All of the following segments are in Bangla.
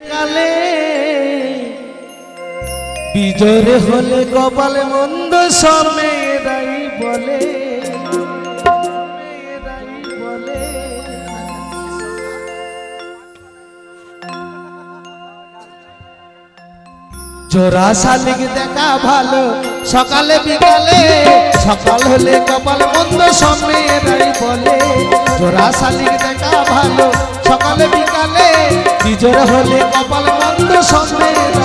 কালে। বিজয় হলে কপাল মন্দ সমেরাই বলে। জোড়া শালিক দেখা ভালো সকালে বিকালে। সকাল হলে কপাল মন্দ সমেরাই বলে। জোড়া শালিক দেখা ভালো সকালে বিকালে। বিজয় হলে কপাল মন্দ সমেরাই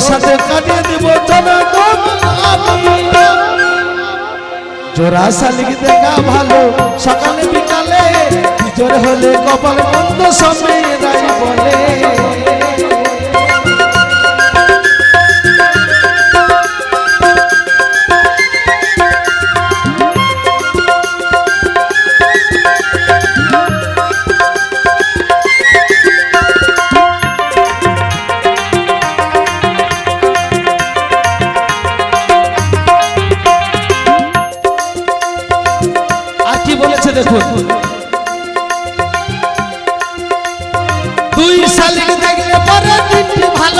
সাথে কাটিয়ে দিব জোর জোড়া শালিক দেখা ভালো, সকালে বিকালে জোর হলে কপাল বন্ধ সমেরাই দেখুন। দুই শালিক দেখলে পরে তিনটি ভালো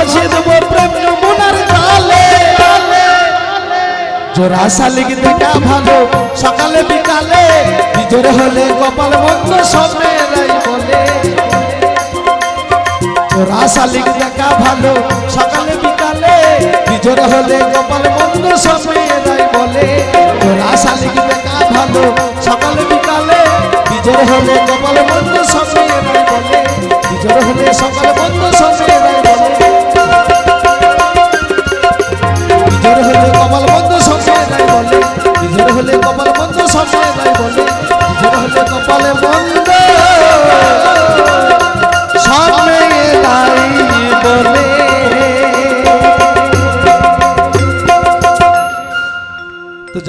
ভাসিয়ে দেবো প্রেম নমুনার কালে জোড়া শালিক দেখা ভালো, সকালে বিকালে। ভিতরে হলে কপাল বন্ধ সবে জোড়া শালিক দেখা ভালো, সকালে বিকালে। হলে কপাল বন্ধ সবেরাই কপালে মন্দ সব বলে